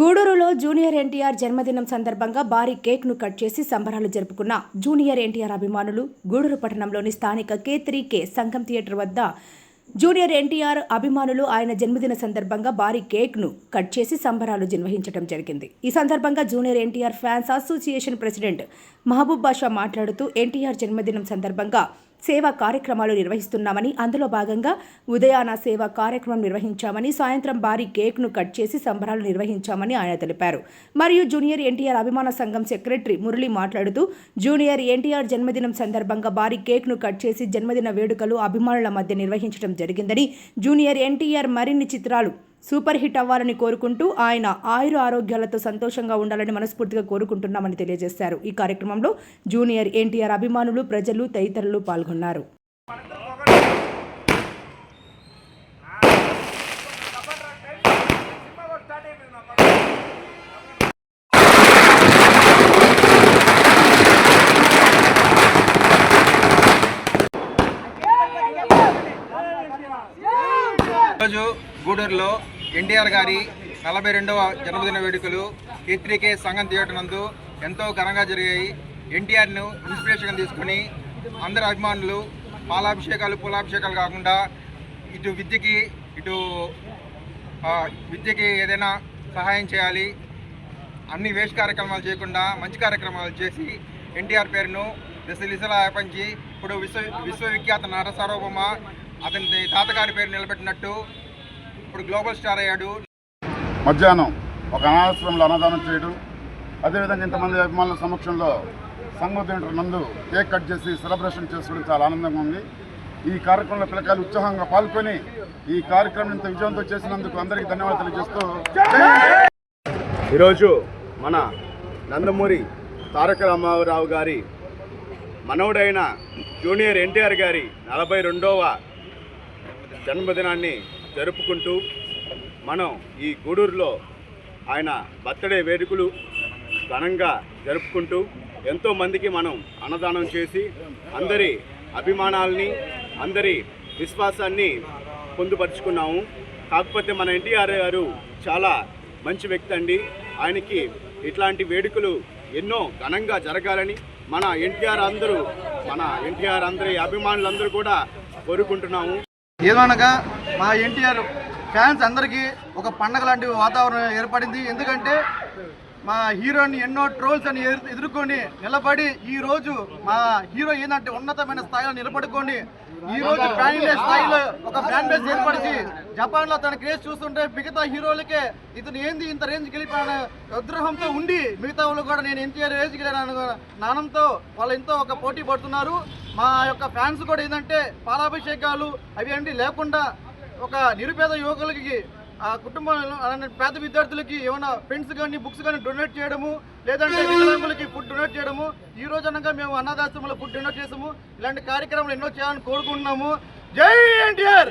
గూడూరులో జూనియర్ ఎన్టీఆర్ జన్మదినం సందర్భంగా భారీ కేక్ను కట్ చేసి సంబరాలు జరుపుకున్న జూనియర్ ఎన్టీఆర్ అభిమానులు గూడూరు పట్టణంలోని స్థానిక కే త్రీ కే సంఘం థియేటర్ వద్ద జూనియర్ ఎన్టీఆర్ అభిమానులు ఆయన జన్మదిన సందర్భంగా భారీ కేక్ను కట్ చేసి సంబరాలు నిర్వహించడం జరిగింది. ఈ సందర్భంగా junior NTR fans association president Mahaboob Basha మాట్లాడుతూ ఎన్టీఆర్ జన్మదినం సందర్భంగా సేవా కార్యక్రమాలు నిర్వహిస్తున్నామని అందులో భాగంగా ఉదయాన సేవా కార్యక్రమం నిర్వహించామని సాయంత్రం భారీ కేక్ను కట్ చేసి సంబరాలు నిర్వహించామని ఆయన తెలిపారు. మరియు జూనియర్ ఎన్టీఆర్ అభిమాన సంఘం సెక్రటరీ మురళి మాట్లాడుతూ జూనియర్ ఎన్టీఆర్ జన్మదినం సందర్భంగా భారీ కేక్ను కట్ చేసి జన్మదిన వేడుకలు అభిమానుల మధ్య నిర్వహించడం జరిగిందని జూనియర్ ఎన్టీఆర్ మరిన్ని చిత్రాలు సూపర్ హిట్ అవ్వాలని కోరుకుంటూ ఆయన ఆయుర ఆరోగ్యాలతో సంతోషంగా ఉండాలని మనస్ఫూర్తిగా కోరుకుంటున్నామని తెలియజేశారు. ఈ కార్యక్రమంలో జూనియర్ ఎన్టీఆర్ అభిమానులు ప్రజలు తదితరులు పాల్గొన్నారు. ఈరోజు గూడూరులో ఎన్టీఆర్ గారి నలభై రెండవ జన్మదిన వేడుకలు కేత్రికే సంఘం థియేటర్ నందు ఎంతో ఘనంగా జరిగాయి. ఎన్టీఆర్ను ఇన్స్పిరేషన్గా తీసుకుని అందరి అభిమానులు పాలాభిషేకాలు పూలాభిషేకాలు కాకుండా ఇటు విద్యకి ఇటు విద్యకి ఏదైనా సహాయం చేయాలి. అన్ని వేస్ట్ కార్యక్రమాలు చేయకుండా మంచి కార్యక్రమాలు చేసి ఎన్టీఆర్ పేరును దిశలిసలా పంచి ఇప్పుడు విశ్వ విశ్వవిఖ్యాత నట అతని తాతగారి పేరు నిలబెట్టినట్టు ఇప్పుడు గ్లోబల్ స్టార్ అయ్యాడు. మధ్యాహ్నం ఒక అనాశ్రమంలో అన్నదానం చేయడం. అదేవిధంగా ఇంతమంది అభిమానుల సమక్షంలో సంఘం థియేటర్ నందు కేక్ కట్ చేసి సెలబ్రేషన్ చేసుకోవడం చాలా ఆనందంగా ఉంది. ఈ కార్యక్రమంలో పిల్లకాయలు ఉత్సాహంగా పాల్గొని ఈ కార్యక్రమం ఇంత విజయంతో చేసినందుకు అందరికీ ధన్యవాదాలు తెలియజేస్తూ ఈరోజు మన నందమూరి తారక రామారావు గారి మనవుడైన జూనియర్ ఎన్టీఆర్ గారి నలభై రెండవ జన్మదినాన్ని జరుపుకుంటూ మనం ఈ గూడూరులో ఆయన బర్త్డే వేడుకలు ఘనంగా జరుపుకుంటూ ఎంతోమందికి మనం అన్నదానం చేసి అందరి అభిమానాల్ని అందరి విశ్వాసాన్ని పొందుపరుచుకున్నాము. కాకపోతే మన ఎన్టీఆర్ గారు చాలా మంచి వ్యక్తి అండి. ఆయనకి ఇట్లాంటి వేడుకలు ఎన్నో ఘనంగా జరగాలని మన ఎన్టీఆర్ అందరూ మన ఎన్టీఆర్ అందరి అభిమానులందరూ కూడా కోరుకుంటున్నాము. ఏమనగా మా ఎన్టీఆర్ ఫ్యాన్స్ అందరికీ ఒక పండగ లాంటి వాతావరణం ఏర్పడింది. ఎందుకంటే మా హీరోని ఎన్నో ట్రోల్స్ అని ఎదుర్కొని నిలబడి ఈ రోజు మా హీరో ఏంటంటే ఉన్నతమైన స్థాయిలో నిలబడుకొని ఈ రోజు ఇండియా స్థాయిలో ఒక ఫ్యాన్ బేస్ ఏర్పరిచి జపాన్లో తన క్రేజ్ చూస్తుంటే మిగతా హీరోలకే ఇతను ఏంది ఇంత రేంజ్కి వెళ్ళిపోయిన ఉద్రహంతో ఉండి మిగతా వాళ్ళు కూడా నేను ఎన్టీఆర్ రేంజ్కి వెళ్ళాను నానంతో వాళ్ళు ఎంతో ఒక పోటీ పడుతున్నారు. మా యొక్క ఫ్యాన్స్ కూడా ఏంటంటే పాలాభిషేకాలు అవి ఏంటి లేకుండా ఒక నిరుపేద యువకులకి ఆ కుటుంబంలో అలానే పేద విద్యార్థులకి ఏమైనా పెన్స్ కానీ బుక్స్ కానీ డొనేట్ చేయడము లేదంటే వికలాంగులకి ఫుడ్ డొనేట్ చేయడము ఈ రోజు అనగా మేము అన్నదాశ్రమంలో ఫుడ్ డొనేట్ చేసాము. ఇలాంటి కార్యక్రమాలు ఎన్నో చేయాలని కోరుకుంటున్నాము. జై ఎన్టీఆర్!